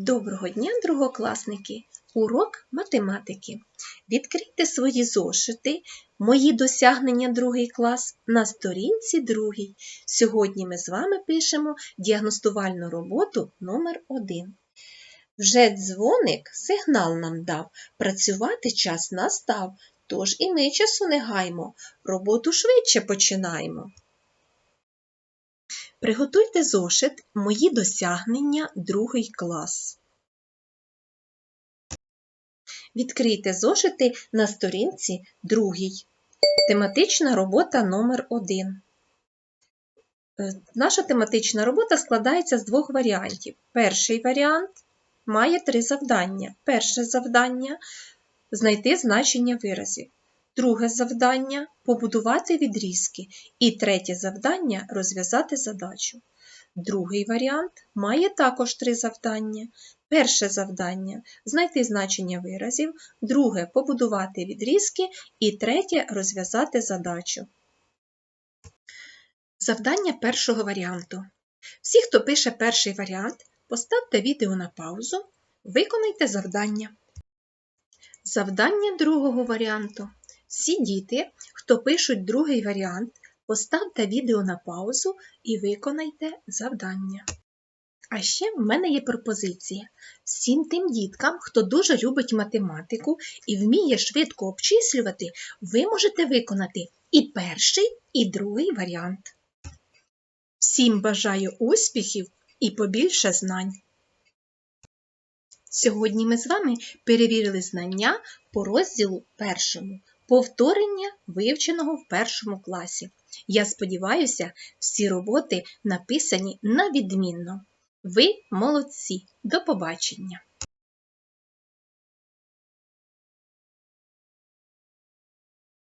Доброго дня, другокласники! Урок математики. Відкрийте свої зошити, мої досягнення другий клас на сторінці другій. Сьогодні ми з вами пишемо діагностувальну роботу номер 1 Вже дзвоник сигнал нам дав, працювати час настав, тож і ми часу не гаймо, роботу швидше починаємо. Приготуйте зошит Мої досягнення другий клас. Відкрийте зошити на сторінці другій. Тематична робота номер 1 Наша тематична робота складається з двох варіантів. Перший варіант має три завдання. Перше завдання знайти значення виразів. Друге завдання побудувати відрізки. І третє завдання розв'язати задачу. Другий варіант має також три завдання. Перше завдання знайти значення виразів, друге побудувати відрізки і третє розв'язати задачу. Завдання першого варіанту. Всі, хто пише перший варіант, поставте відео на паузу, виконайте завдання. Завдання другого варіанту. Всі діти, хто пишуть другий варіант, поставте відео на паузу і виконайте завдання. А ще в мене є пропозиція. Всім тим діткам, хто дуже любить математику і вміє швидко обчислювати, ви можете виконати і перший, і другий варіант. Всім бажаю успіхів і побільше знань! Сьогодні ми з вами перевірили знання по розділу першому повторення вивченого в першому класі. Я сподіваюся, всі роботи написані на відмінно. Ви молодці! До побачення!